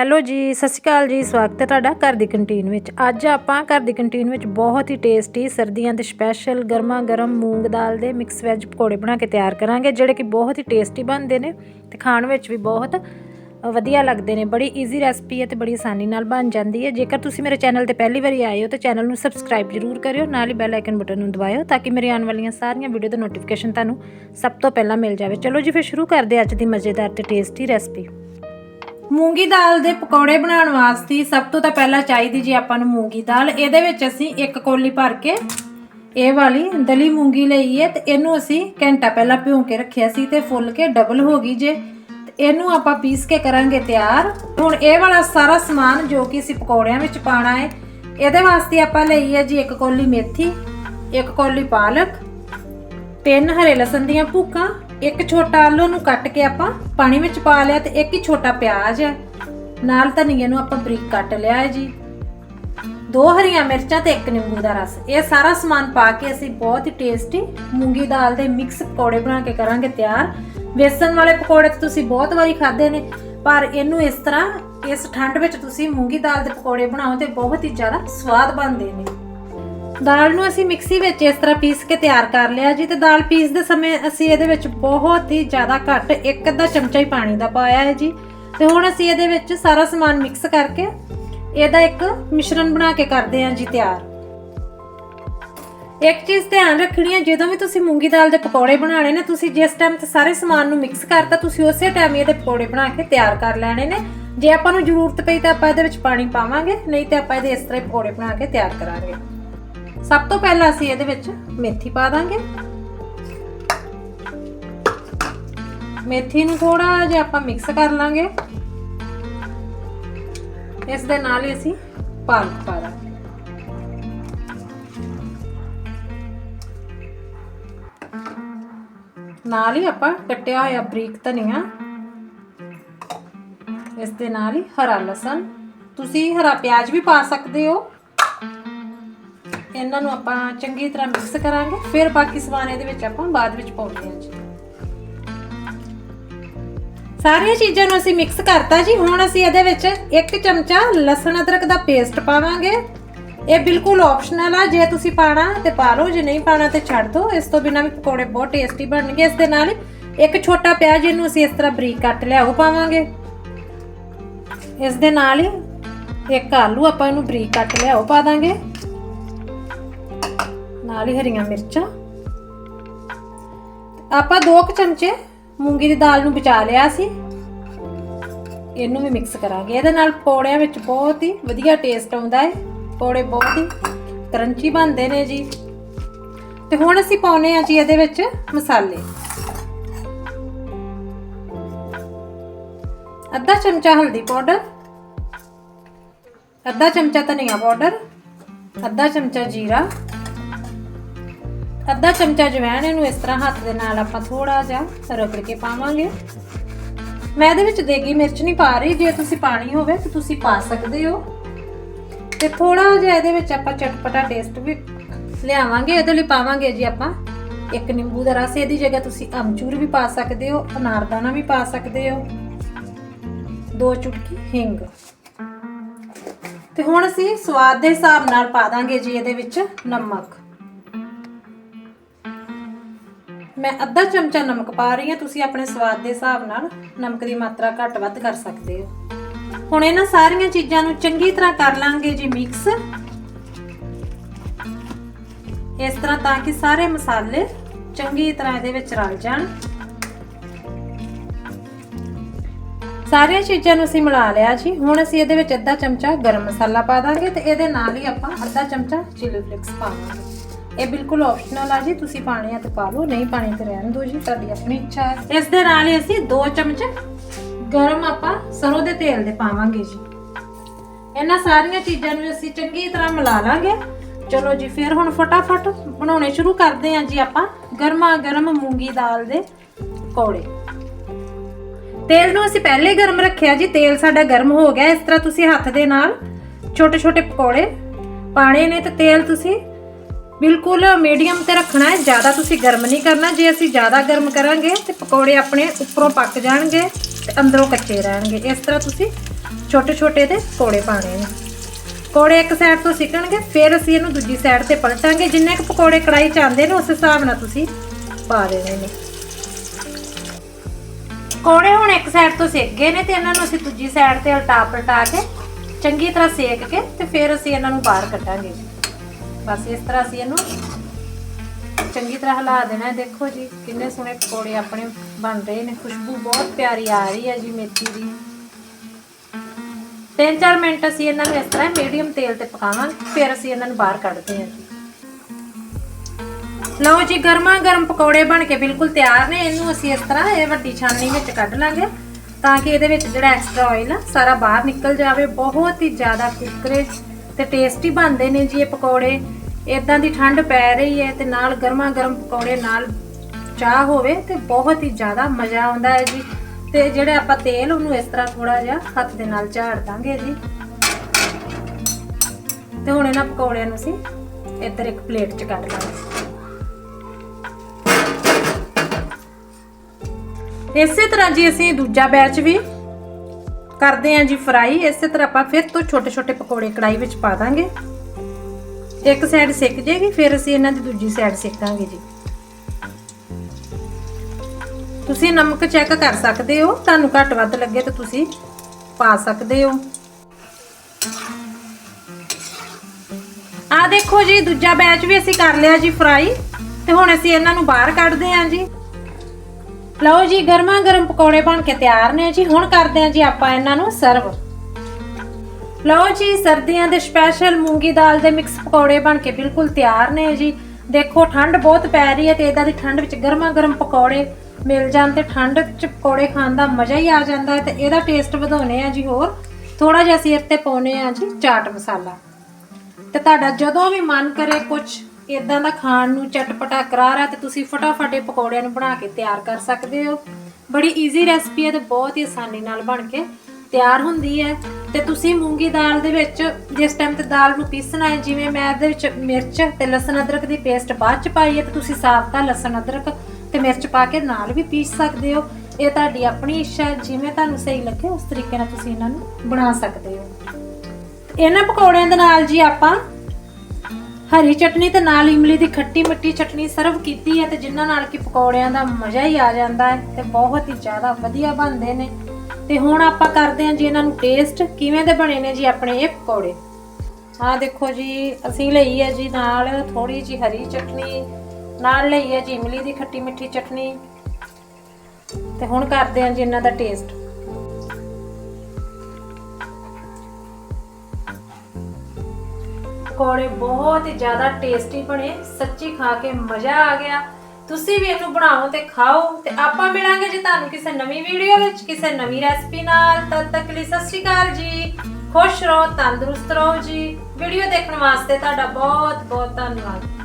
Hello ਜੀ, ਸਤਿ ਸ਼੍ਰੀ ਅਕਾਲ ਜੀ, ਸਵਾਗਤ ਹੈ ਤੁਹਾਡਾ ਘਰ ਦੀ ਕੰਟੀਨ ਵਿੱਚ। ਅੱਜ ਆਪਾਂ ਘਰ ਦੀ ਕੰਟੀਨ ਵਿੱਚ ਬਹੁਤ ਹੀ ਟੇਸਟੀ ਸਰਦੀਆਂ ਦੇ ਸਪੈਸ਼ਲ ਗਰਮਾ ਗਰਮ ਮੂੰਗ ਦਾਲ ਦੇ ਮਿਕਸ ਵੈਜ ਪਕੌੜੇ ਬਣਾ ਕੇ ਤਿਆਰ ਕਰਾਂਗੇ, ਜਿਹੜੇ ਕਿ ਬਹੁਤ ਹੀ ਟੇਸਟੀ ਬਣਦੇ ਨੇ ਤੇ ਖਾਣ ਵਿੱਚ ਵੀ ਬਹੁਤ ਵਧੀਆ ਲੱਗਦੇ ਨੇ। ਬੜੀ ਈਜ਼ੀ ਰੈਸਪੀ ਹੈ ਤੇ ਬੜੀ ਆਸਾਨੀ ਨਾਲ ਬਣ ਜਾਂਦੀ ਹੈ। ਜੇਕਰ ਤੁਸੀਂ ਮੇਰੇ ਚੈਨਲ ਤੇ ਪਹਿਲੀ ਵਾਰੀ ਆਏ ਹੋ ਤਾਂ ਚੈਨਲ ਨੂੰ ਸਬਸਕ੍ਰਾਈਬ ਜ਼ਰੂਰ ਕਰਿਓ, ਨਾਲ ਹੀ ਬੈਲ ਆਈਕਨ ਬਟਨ ਨੂੰ ਦਬਾਇਓ ਤਾਂ ਕਿ ਮੇਰੀ ਆਉਣ ਵਾਲੀਆਂ ਸਾਰੀਆਂ ਵੀਡੀਓ ਦਾ ਨੋਟੀਫਿਕੇਸ਼ਨ ਤੁਹਾਨੂੰ ਸਭ ਤੋਂ ਪਹਿਲਾਂ ਮਿਲ ਜਾਵੇ। ਚਲੋ ਜੀ, ਫਿਰ ਸ਼ੁਰੂ ਕਰਦੇ ਅੱਜ ਦੀ ਮਜ਼ੇਦਾਰ ਤੇ ਟੇਸਟੀ ਰੈਸਪੀ ਮੂੰਗੀ ਦਾਲ ਦੇ ਪਕੌੜੇ ਬਣਾਉਣ ਵਾਸਤੇ ਸਭ ਤੋਂ ਤਾਂ ਪਹਿਲਾਂ ਚਾਹੀਦੀ ਜੀ ਆਪਾਂ ਨੂੰ ਮੂੰਗੀ ਦਾਲ। ਇਹਦੇ ਵਿੱਚ ਅਸੀਂ ਇੱਕ ਕੋਲੀ ਭਰ ਕੇ ਇਹ ਵਾਲੀ ਦਲੀ ਮੂੰਗੀ ਲਈ ਹੈ ਤੇ ਇਹਨੂੰ ਅਸੀਂ ਘੰਟਾ ਪਹਿਲਾਂ ਭਿਉਂ ਕੇ ਰੱਖਿਆ ਸੀ ਤੇ ਫੁੱਲ ਕੇ ਡਬਲ ਹੋ ਗਈ ਜੇ। ਤੇ ਇਹਨੂੰ ਆਪਾਂ ਪੀਸ ਕੇ ਕਰਾਂਗੇ ਤਿਆਰ। ਹੁਣ ਇਹ ਵਾਲਾ ਸਾਰਾ ਸਮਾਨ ਜੋ ਕਿ ਅਸੀਂ ਪਕੌੜਿਆਂ ਵਿੱਚ ਪਾਣਾ ਹੈ ਇਹਦੇ ਵਾਸਤੇ ਆਪਾਂ ਲਈ ਹੈ ਜੀ ਇੱਕ ਕੋਲੀ ਮੇਥੀ, ਇੱਕ ਕੋਲੀ ਪਾਲਕ, ਤਿੰਨ ਹਰੇ ਲਸਣ ਦੀਆਂ ਭੁੱਕਾਂ ਇੱਕ ਛੋਟਾ ਆਲੂ ਨੂੰ ਕੱਟ ਕੇ ਆਪਾਂ ਪਾਣੀ ਵਿੱਚ ਪਾ ਲਿਆ ਤੇ ਇੱਕ ਹੀ ਛੋਟਾ ਪਿਆਜ਼ ਹੈ। ਨਾਲ ਧਨੀਏ ਨੂੰ ਆਪਾਂ ਬਰੀਕ ਕੱਟ ਲਿਆ ਹੈ ਜੀ। ਦੋ ਹਰੀਆਂ ਮਿਰਚਾਂ ਤੇ ਇੱਕ ਨਿੰਬੂ ਦਾ ਰਸ। ਇਹ ਸਾਰਾ ਸਮਾਨ ਪਾ ਕੇ ਅਸੀਂ ਬਹੁਤ ਹੀ ਟੇਸਟੀ ਮੂੰਗੀ ਦਾਲ ਦੇ ਮਿਕਸ ਪਕੌੜੇ ਬਣਾ ਕੇ ਕਰਾਂਗੇ ਤਿਆਰ। ਵੇਸਣ ਵਾਲੇ ਪਕੌੜੇ ਤਾਂ ਤੁਸੀਂ ਬਹੁਤ ਵਾਰੀ ਖਾਦੇ ਨੇ, ਪਰ ਇਹਨੂੰ ਇਸ ਤਰ੍ਹਾਂ ਇਸ ਠੰਡ ਵਿੱਚ ਤੁਸੀਂ ਮੂੰਗੀ ਦਾਲ ਦੇ ਪਕੌੜੇ ਬਣਾਓ ਤੇ ਬਹੁਤ ਹੀ ਜ਼ਿਆਦਾ ਸਵਾਦ ਬਣਦੇ ਨੇ। ਦਾਲ ਨੂੰ ਅਸੀਂ ਮਿਕਸੀ ਵਿੱਚ ਇਸ ਤਰ੍ਹਾਂ ਪੀਸ ਕੇ ਤਿਆਰ ਕਰ ਲਿਆ ਜੀ ਤੇ ਦਾਲ ਪੀਸਦੇ ਸਮੇਂ ਅਸੀਂ ਇਹਦੇ ਵਿੱਚ ਬਹੁਤ ਹੀ ਜ਼ਿਆਦਾ ਘੱਟ ਇੱਕ ਅੱਧਾ ਚਮਚਾ ਹੀ ਪਾਣੀ ਦਾ ਪਾਇਆ ਹੈ ਜੀ। ਤੇ ਹੁਣ ਅਸੀਂ ਇਹਦੇ ਵਿੱਚ ਸਾਰਾ ਸਮਾਨ ਮਿਕਸ ਕਰਕੇ ਇਹਦਾ ਇੱਕ ਮਿਸ਼ਰਣ ਬਣਾ ਕੇ ਕਰਦੇ ਹਾਂ ਜੀ ਤਿਆਰ। ਇੱਕ ਚੀਜ਼ ਧਿਆਨ ਰੱਖਣੀ ਹੈ, ਜਦੋਂ ਵੀ ਤੁਸੀਂ ਮੂੰਗੀ ਦਾਲ ਦੇ ਪਕੌੜੇ ਬਣਾਣੇ ਨੇ, ਤੁਸੀਂ ਜਿਸ ਟਾਈਮ ਤੇ ਸਾਰੇ ਸਮਾਨ ਨੂੰ ਮਿਕਸ ਕਰਤਾ, ਤੁਸੀਂ ਉਸੇ ਟਾਈਮ ਇਹਦੇ ਪਕੌੜੇ ਬਣਾ ਕੇ ਤਿਆਰ ਕਰ ਲੈਣੇ ਨੇ। ਜੇ ਆਪਾਂ ਨੂੰ ਜ਼ਰੂਰਤ ਪਈ ਤਾਂ ਆਪਾਂ ਇਹਦੇ ਵਿੱਚ ਪਾਣੀ ਪਾਵਾਂਗੇ, ਨਹੀਂ ਤੇ ਆਪਾਂ ਇਹਦੇ ਇਸ ਤਰ੍ਹਾਂ ਹੀ ਪਕੌੜੇ ਬਣਾ ਕੇ ਤਿਆਰ ਕਰਾਂਗੇ। ਸਭ ਤੋਂ ਪਹਿਲਾਂ ਅਸੀਂ ਇਹਦੇ ਵਿੱਚ ਮੇਥੀ ਪਾ ਦਾਂਗੇ। ਮੇਥੀ ਨੂੰ ਥੋੜਾ ਜਿਹਾ ਆਪਾਂ ਮਿਕਸ ਕਰ ਲਾਂਗੇ। ਇਸ ਦੇ ਨਾਲ ਹੀ ਅਸੀਂ ਪਾਲਕ ਪਾ ਦਾਂਗੇ। ਨਾਲ ਹੀ ਆਪਾਂ ਕੱਟਿਆ ਹੋਇਆ ਬਰੀਕ ਧਨੀਆ। ਇਸ ਦੇ ਨਾਲ ਹੀ ਹਰਾ ਲਸਣ। ਤੁਸੀਂ ਹਰਾ ਪਿਆਜ਼ ਵੀ ਪਾ ਸਕਦੇ ਹੋ। ਇਹਨਾਂ ਨੂੰ ਆਪਾਂ ਚੰਗੀ ਤਰ੍ਹਾਂ ਮਿਕਸ ਕਰਾਂਗੇ, ਫਿਰ ਬਾਕੀ ਸਮਾਨ ਇਹਦੇ ਵਿੱਚ ਆਪਾਂ ਬਾਅਦ ਵਿੱਚ ਪਾਉਂਦੇ ਹਾਂ ਜੀ। ਸਾਰੀਆਂ ਚੀਜ਼ਾਂ ਨੂੰ ਅਸੀਂ ਮਿਕਸ ਕਰਤਾ ਜੀ, ਹੁਣ ਅਸੀਂ ਇਹਦੇ ਵਿੱਚ ਇੱਕ ਚਮਚਾ ਲਸਣ ਅਦਰਕ ਦਾ ਪੇਸਟ ਪਾਵਾਂਗੇ। ਇਹ ਬਿਲਕੁਲ ਆਪਸ਼ਨਲ ਆ, ਜੇ ਤੁਸੀਂ ਪਾਣਾ ਤੇ ਪਾ ਲਓ, ਜੇ ਨਹੀਂ ਪਾਣਾ ਤੇ ਛੱਡ ਦਿਓ। ਇਸ ਤੋਂ ਬਿਨਾਂ ਵੀ ਪਕੌੜੇ ਬਹੁਤ ਟੇਸਟੀ ਬਣਨਗੇ ਇਸ ਦੇ ਨਾਲ। ਇੱਕ ਛੋਟਾ ਪਿਆਜ਼ ਇਹਨੂੰ ਅਸੀਂ ਇਸ ਤਰ੍ਹਾਂ ਬਰੀਕ ਕੱਟ ਲਿਆ, ਉਹ ਪਾਵਾਂਗੇ। ਇਸ ਦੇ ਨਾਲ ਹੀ ਇੱਕ ਆਲੂ ਆਪਾਂ ਇਹਨੂੰ ਬਰੀਕ ਕੱਟ ਲਿਆ, ਉਹ ਪਾ ਦਾਂਗੇ। ਨਾਲ ਹੀ ਹਰੀਆਂ ਮਿਰਚਾਂ। ਆਪਾਂ 2 ਕੁ ਚਮਚੇ ਮੂੰਗੀ ਦੀ ਦਾਲ ਨੂੰ ਬਚਾ ਲਿਆ ਸੀ। ਇਹਨੂੰ ਵੀ ਮਿਕਸ ਕਰਾਂਗੇ। ਇਹਦੇ ਨਾਲ ਪੌੜਿਆਂ ਵਿੱਚ ਬਹੁਤ ਹੀ ਵਧੀਆ ਟੇਸਟ ਆਉਂਦਾ ਹੈ। ਪੌੜੇ ਬਹੁਤ ਹੀ ਕਰੰਚੀ ਬਣਦੇ ਨੇ ਜੀ। ਤੇ ਹੁਣ ਅਸੀਂ ਪਾਉਨੇ ਆ ਜੀ ਇਹਦੇ ਵਿੱਚ ਮਸਾਲੇ। ਅੱਧਾ ਚਮਚਾ ਹਲਦੀ ਪਾਊਡਰ। ਅੱਧਾ ਚਮਚਾ ਧਨੀਆ ਪਾਊਡਰ। ਅੱਧਾ ਚਮਚਾ ਜੀਰਾ। ਅੱਧਾ ਚਮਚਾ ਜਵੈਣ ਇਹਨੂੰ ਇਸ ਤਰ੍ਹਾਂ ਹੱਥ ਦੇ ਨਾਲ ਆਪਾਂ ਥੋੜਾ ਜਿਹਾ ਰਗੜ ਕੇ ਪਾਵਾਂਗੇ। ਮੈਂ ਇਹਦੇ ਵਿੱਚ ਦੇਗੀ ਮਿਰਚ ਨਹੀਂ ਪਾ ਰਹੀ, ਜੇ ਤੁਸੀਂ ਪਾਣੀ ਹੋਵੇ ਤਾਂ ਤੁਸੀਂ ਪਾ ਸਕਦੇ ਹੋ। ਤੇ ਥੋੜਾ ਜਿਹਾ ਇਹਦੇ ਵਿੱਚ ਆਪਾਂ ਚਟਪਟਾ ਟੇਸਟ ਵੀ ਲਿਆਵਾਂਗੇ, ਇਹਦੇ ਲਈ ਪਾਵਾਂਗੇ ਜੀ ਆਪਾਂ ਇੱਕ ਨਿੰਬੂ ਦਾ ਰਸ। ਇਹਦੀ ਜਗ੍ਹਾ ਤੁਸੀਂ ਅਮਚੂਰ ਵੀ ਪਾ ਸਕਦੇ ਹੋ ਅਨਾਰਦਾਨਾ ਵੀ ਪਾ ਸਕਦੇ ਹੋ। ਦੋ ਚੁਟਕੀ ਹਿੰਗ। ਤੇ ਹੁਣ ਅਸੀਂ ਸਵਾਦ ਦੇ ਹਿਸਾਬ ਨਾਲ ਪਾ ਦਾਂਗੇ ਜੀ ਇਹਦੇ ਵਿੱਚ ਨਮਕ। ਮੈਂ ਅੱਧਾ ਚਮਚਾ ਨਮਕ ਪਾ ਰਹੀ ਹਾਂ, ਤੁਸੀਂ ਆਪਣੇ ਸਵਾਦ ਦੇ ਹਿਸਾਬ ਨਾਲ ਨਮਕ ਦੀ ਮਾਤਰਾ ਘੱਟ ਵੱਧ ਕਰ ਸਕਦੇ ਹੋ। ਹੁਣ ਇਹਨਾਂ ਸਾਰੀਆਂ ਚੀਜ਼ਾਂ ਨੂੰ ਚੰਗੀ ਤਰ੍ਹਾਂ ਕਰ ਲਾਂਗੇ ਜੀ ਮਿਕਸ ਇਸ ਤਰ੍ਹਾਂ ਤਾਂ ਕਿ ਸਾਰੇ ਮਸਾਲੇ ਚੰਗੀ ਤਰ੍ਹਾਂ ਇਹਦੇ ਵਿੱਚ ਰਲ ਜਾਣ। ਸਾਰੀਆਂ ਚੀਜ਼ਾਂ ਨੂੰ ਅਸੀਂ ਮਿਲਾ ਲਿਆ ਜੀ। ਹੁਣ ਅਸੀਂ ਇਹਦੇ ਵਿੱਚ ਅੱਧਾ ਚਮਚਾ ਗਰਮ ਮਸਾਲਾ ਪਾ ਦਾਂਗੇ ਤੇ ਇਹਦੇ ਨਾਲ ਹੀ ਆਪਾਂ ਅੱਧਾ ਚਮਚਾ ਚਿਲੀ ਫਲੇਕਸ ਪਾਵਾਂਗੇ ਇਹ ਬਿਲਕੁਲ ਆਪਸ਼ਨਲ ਆ ਜੀ, ਤੁਸੀਂ ਪਾਣੀ ਆ ਤੇ ਪਾ ਲਓ, ਨਹੀਂ ਪਾਣੀ ਤੇ ਰਹਿਣ ਦਿਓ ਜੀ, ਤੁਹਾਡੀ ਆਪਣੀ ਇੱਛਾ ਹੈ। ਇਸ ਦੇ ਨਾਲ ਹੀ ਅਸੀਂ 2 ਚਮਚ ਗਰਮ ਆਪਾਂ ਸਰੋਂ ਦੇ ਤੇਲ ਦੇ ਪਾਵਾਂਗੇ ਜੀ। ਇਹਨਾਂ ਸਾਰੀਆਂ ਚੀਜ਼ਾਂ ਨੂੰ ਅਸੀਂ ਚੰਗੀ ਤਰ੍ਹਾਂ ਮਿਲਾ ਲਾਂਗੇ। ਚਲੋ ਜੀ, ਫਿਰ ਹੁਣ ਫਟਾਫਟ ਬਣਾਉਣੇ ਸ਼ੁਰੂ ਕਰਦੇ ਹਾਂ ਜੀ ਆਪਾਂ ਗਰਮਾ ਗਰਮ ਮੂੰਗੀ ਦਾਲ ਦੇ ਪਕੌੜੇ। ਤੇਲ ਨੂੰ ਅਸੀਂ ਪਹਿਲੇ ਗਰਮ ਰੱਖਿਆ ਜੀ, ਤੇਲ ਸਾਡਾ ਗਰਮ ਹੋ ਗਿਆ, ਇਸ ਤਰ੍ਹਾਂ ਤੁਸੀਂ ਹੱਥ ਦੇ ਨਾਲ ਛੋਟੇ ਛੋਟੇ ਪਕੌੜੇ ਪਾਣੇ ਨੇ ਤੇ ਤੇਲ ਤੁਸੀਂ ਬਿਲਕੁਲ ਮੀਡੀਅਮ ਤੇ ਰੱਖਣਾ ਹੈ, ਜ਼ਿਆਦਾ ਤੁਸੀਂ ਗਰਮ ਨਹੀਂ ਕਰਨਾ, ਜੇ ਅਸੀਂ ਜ਼ਿਆਦਾ ਗਰਮ ਕਰਾਂਗੇ ਤੇ ਪਕੌੜੇ ਆਪਣੇ ਉੱਪਰੋਂ ਪੱਕ ਜਾਣਗੇ ਤੇ ਅੰਦਰੋਂ ਕੱਚੇ ਰਹਿਣਗੇ, ਇਸ ਤਰ੍ਹਾਂ ਤੁਸੀਂ ਛੋਟੇ ਛੋਟੇ ਦੇ ਪਕੌੜੇ ਪਾਣੇ ਨੇ। ਪਕੌੜੇ ਇੱਕ ਸਾਈਡ ਤੋਂ ਸਿੱਕਣਗੇ, ਫਿਰ ਅਸੀਂ ਇਹਨੂੰ ਦੂਜੀ ਸਾਈਡ ਤੇ ਪਲਟਾਂਗੇ, ਜਿੰਨੇ ਕੁ ਪਕੌੜੇ ਕੜਾਈ ਚ ਆਉਂਦੇ ਨੇ, ਉਸ ਹਿਸਾਬ ਨਾਲ ਤੁਸੀਂ ਪਾ ਦੇਣੇ ਨੇ। ਪਕੌੜੇ ਹੁਣ ਇੱਕ ਸਾਈਡ ਤੋਂ ਸਿੱਕ ਗਏ ਨੇ ਤੇ ਇਹਨਾਂ ਨੂੰ ਅਸੀਂ ਦੂਜੀ ਸਾਈਡ ਤੇ ਉਲਟਾ ਪਲਟਾ ਕੇ ਚੰਗੀ ਤਰ੍ਹਾਂ ਸੇਕ ਕੇ ਤੇ ਫਿਰ ਅਸੀਂ ਇਹਨਾਂ ਨੂੰ ਬਾਹਰ ਕੱਢਾਂਗੇ। ਬਸ ਇਸ ਤਰ੍ਹਾਂ ਅਸੀਂ ਇਹਨੂੰ ਚੰਗੀ ਤਰ੍ਹਾਂ ਹਿਲਾ ਦੇਣਾ ਦੇਖੋ ਜੀ, ਕਿੰਨੇ ਸੋਹਣੇ ਪਕੌੜੇ ਆਪਣੇ ਬਣ ਰਹੇ ਨੇ। ਖੁਸ਼ਬੂ ਬਹੁਤ ਪਿਆਰੀ ਆ ਰਹੀ ਹੈ ਜੀ ਮੇਥੀ ਦੀ। ਤਿੰਨ ਚਾਰ ਮਿੰਟ ਅਸੀਂ ਇਹਨਾਂ ਨੂੰ ਇਸ ਤਰ੍ਹਾਂ ਮੀਡੀਅਮ ਤੇਲ ਤੇ ਪਕਾਵਾਂਗੇ, ਫਿਰ ਅਸੀਂ ਇਹਨਾਂ ਨੂੰ ਬਾਹਰ ਕੱਢਦੇ ਹਾਂ ਜੀ। ਲਓ ਜੀ, ਗਰਮਾ ਗਰਮ ਪਕੌੜੇ ਬਣ ਕੇ ਬਿਲਕੁਲ ਤਿਆਰ ਨੇ। ਇਹਨੂੰ ਅਸੀਂ ਇਸ ਤਰ੍ਹਾਂ ਇਹ ਵੱਡੀ ਛਾਨਣੀ ਵਿੱਚ ਕੱਢ ਲਾਂਗੇ ਤਾਂ ਕਿ ਇਹਦੇ ਵਿੱਚ ਜਿਹੜਾ ਐਕਸਟਰਾ ਆਇਲ ਆ, ਸਾਰਾ ਬਾਹਰ ਨਿਕਲ ਜਾਵੇ। ਬਹੁਤ ਹੀ ਜ਼ਿਆਦਾ ਕੁਰਕਰੇ ਤੇ ਟੇਸਟੀ ਬਣਦੇ ਨੇ ਜੀ ਇਹ ਪਕੌੜੇ। ਇਦਾਂ ਦੀ ਠੰਡ ਪੈ ਰਹੀ ਹੈ ਤੇ ਨਾਲ ਗਰਮਾ ਗਰਮ ਪਕੌੜੇ ਨਾਲ ਚਾਹ ਹੋਵੇ ਤੇ ਬਹੁਤ ਹੀ ਜ਼ਿਆਦਾ ਮਜ਼ਾ ਆਉਂਦਾ ਹੈ ਜੀ। ਤੇ ਜਿਹੜਾ ਆਪਾਂ ਤੇਲ ਉਹਨੂੰ ਇਸ ਤਰ੍ਹਾਂ ਥੋੜਾ ਜਿਹਾ ਹੱਥ ਦੇ ਨਾਲ ਝਾੜ ਦਾਂਗੇ ਜੀ। ਤੇ ਹੁਣ ਇਹਨਾਂ ਪਕੌੜਿਆਂ ਨੂੰ ਅਸੀਂ ਇੱਧਰ ਇੱਕ ਪਲੇਟ 'ਚ ਕੱਢ ਲਾਂਗੇ। ਇਸੇ ਤਰ੍ਹਾਂ ਜੀ ਅਸੀਂ ਦੂਜਾ ਬੈਚ ਵੀ ਕਰਦੇ ਹਾਂ ਜੀ ਫਰਾਈ। ਇਸੇ ਤਰ੍ਹਾਂ ਆਪਾਂ ਫਿਰ ਤੋਂ ਛੋਟੇ ਛੋਟੇ ਪਕੌੜੇ ਕੜਾਈ ਵਿੱਚ ਪਾ ਦਾਂਗੇ। ਇੱਕ ਸਾਈਡ ਸਿੱਕ ਜੇਗੀ, ਫਿਰ ਅਸੀਂ ਇਹਨਾਂ ਦੀ ਦੂਜੀ ਸਾਈਡ ਸੇਕਾਂਗੇ ਜੀ। ਤੁਸੀਂ ਨਮਕ ਚੈੱਕ ਕਰ ਸਕਦੇ ਹੋ, ਤੁਹਾਨੂੰ ਘੱਟ ਵੱਧ ਲੱਗੇ ਤਾਂ ਤੁਸੀਂ ਪਾ ਸਕਦੇ ਹੋ। ਆ ਦੇਖੋ ਜੀ, ਦੂਜਾ ਬੈਚ ਵੀ ਅਸੀਂ ਕਰ ਲਿਆ ਜੀ ਫਰਾਈ ਤੇ ਹੁਣ ਅਸੀਂ ਇਹਨਾਂ ਨੂੰ ਬਾਹਰ ਕੱਢਦੇ ਹਾਂ ਜੀ। ਲਓ ਜੀ, ਗਰਮਾ ਗਰਮ ਪਕੌੜੇ ਬਣ ਕੇ ਤਿਆਰ ਨੇ ਜੀ। ਹੁਣ ਕਰਦੇ ਹਾਂ ਜੀ ਆਪਾਂ ਇਹਨਾਂ ਨੂੰ ਸਰਵ। ਲਓ ਜੀ, ਸਰਦੀਆਂ ਦੇ ਸਪੈਸ਼ਲ ਮੂੰਗੀ ਦਾਲ ਦੇ ਮਿਕਸ ਪਕੌੜੇ ਬਣ ਕੇ ਬਿਲਕੁਲ ਤਿਆਰ ਨੇ ਜੀ। ਦੇਖੋ, ਠੰਡ ਬਹੁਤ ਪੈ ਰਹੀ ਹੈ ਤੇ ਇਦਾਂ ਦੀ ਠੰਡ ਵਿੱਚ ਗਰਮਾ ਗਰਮ ਪਕੌੜੇ ਮਿਲ ਜਾਣ ਤੇ ਠੰਡ 'ਚ ਪਕੌੜੇ ਖਾਣ ਦਾ ਮਜ਼ਾ ਹੀ ਆ ਜਾਂਦਾ ਹੈ ਤੇ ਇਹਦਾ ਟੇਸਟ ਵਧਾਉਨੇ ਆ ਜੀ ਹੋਰ। ਥੋੜਾ ਜਿਹਾ ਅਸੀਂ ਇੱਥੇ ਪਾਉਨੇ ਆ ਜੀ ਚਾਟ ਮਸਾਲਾ। ਤੇ ਤੁਹਾਡਾ ਜਦੋਂ ਵੀ ਮਨ ਕਰੇ ਕੁਝ ਇਦਾਂ ਦਾ ਖਾਣ ਨੂੰ ਚਟਪਟਾ ਕਰਾਰਾ ਤੇ ਤੁਸੀਂ ਫਟਾਫਟ ਇਹ ਪਕੌੜਿਆਂ ਨੂੰ ਬਣਾ ਕੇ ਤਿਆਰ ਕਰ ਸਕਦੇ ਹੋ। ਬੜੀ ਈਜ਼ੀ ਰੈਸਪੀ ਹੈ ਤੇ ਬਹੁਤ ਹੀ ਆਸਾਨੀ ਨਾਲ ਬਣ ਕੇ ਤਿਆਰ ਹੁੰਦੀ ਹੈ। ਤੇ ਤੁਸੀਂ ਮੂੰਗੀ ਦਾਲ ਦੇ ਵਿੱਚ ਜਿਸ ਟਾਈਮ ਤੇ ਦਾਲ ਨੂੰ ਪੀਸਣਾ ਹੈ, ਜਿਵੇਂ ਮੈਂ ਇਹਦੇ ਵਿੱਚ ਮਿਰਚ ਤੇ ਲਸਣ ਅਦਰਕ ਦੀ ਪੇਸਟ ਬਾਅਦ ਚ ਪਾਈ ਹੈ ਤੇ ਤੁਸੀਂ ਸਾਬਤਾ ਲਸਣ ਅਦਰਕ ਤੇ ਮਿਰਚ ਪਾ ਕੇ ਨਾਲ ਵੀ ਪੀਸ ਸਕਦੇ ਹੋ। ਇਹ ਤੁਹਾਡੀ ਆਪਣੀ ਇੱਛਾ ਹੈ, ਜਿਵੇਂ ਤੁਹਾਨੂੰ ਸਹੀ ਲੱਗੇ ਉਸ ਤਰੀਕੇ ਨਾਲ ਤੁਸੀਂ ਇਹਨਾਂ ਨੂੰ ਬਣਾ ਸਕਦੇ ਹੋ। ਇਹਨਾਂ ਪਕੌੜਿਆਂ ਦੇ ਨਾਲ ਜੀ ਆਪਾਂ ਹਰੀ ਚਟਨੀ ਤੇ ਨਾਲ ਇਮਲੀ ਦੀ ਖੱਟੀ ਮਿੱਠੀ ਚਟਨੀ ਸਰਵ ਕੀਤੀ ਹੈ ਤੇ ਜਿਨ੍ਹਾਂ ਨਾਲ ਕਿ ਪਕੌੜਿਆਂ ਦਾ ਮਜ਼ਾ ਹੀ ਆ ਜਾਂਦਾ ਹੈ ਤੇ ਬਹੁਤ ਹੀ ਜ਼ਿਆਦਾ ਵਧੀਆ ਬਣਦੇ ਨੇ। ਤੇ ਹੁਣ ਆਪਾਂ ਕਰਦੇ ਹਾਂ ਜੀ ਇਹਨਾਂ ਨੂੰ ਟੇਸਟ ਕਿਵੇਂ ਦੇ ਬਣੇ ਨੇ ਜੀ ਆਪਣੇ ਇਹ ਪਕੌੜੇ? ਆਹ ਦੇਖੋ ਜੀ, ਅਸੀਂ ਲਈ ਹੈ ਜੀ ਨਾਲ ਥੋੜੀ ਜੀ ਹਰੀ ਚਟਨੀ, ਨਾਲ ਲਈ ਹੈ ਜੀ ਇਮਲੀ ਦੀ ਖੱਟੀ ਮਿੱਠੀ ਚਟਨੀ। ਤੇ ਹੁਣ ਕਰਦੇ ਹਾਂ ਜੀ ਇਹਨਾਂ ਦਾ ਟੇਸਟ ਪਕੌੜੇ ਬਹੁਤ ਹੀ ਜ਼ਿਆਦਾ ਟੇਸਟੀ ਬਣੇ, ਸੱਚੀ ਖਾ ਕੇ ਮਜ਼ਾ ਆ ਗਿਆ। ਤੁਸੀਂ ਵੀ ਇਹਨੂੰ ਬਣਾਓ ਤੇ ਖਾਓ ਤੇ ਆਪਾਂ ਮਿਲਾਂਗੇ ਜੇ ਤੁਹਾਨੂੰ ਕਿਸੇ ਨਵੀਂ ਵੀਡੀਓ ਵਿੱਚ, ਕਿਸੇ ਨਵੀਂ ਰੈਸਪੀ ਨਾਲ। ਤਦ ਤੱਕ ਲਈ ਸਤਿ ਸ਼੍ਰੀ ਅਕਾਲ ਜੀ। ਖੁਸ਼ ਰਹੋ, ਤੰਦਰੁਸਤ ਰਹੋ ਜੀ। ਵੀਡੀਓ ਦੇਖਣ ਵਾਸਤੇ ਤੁਹਾਡਾ ਬਹੁਤ ਬਹੁਤ ਧੰਨਵਾਦ।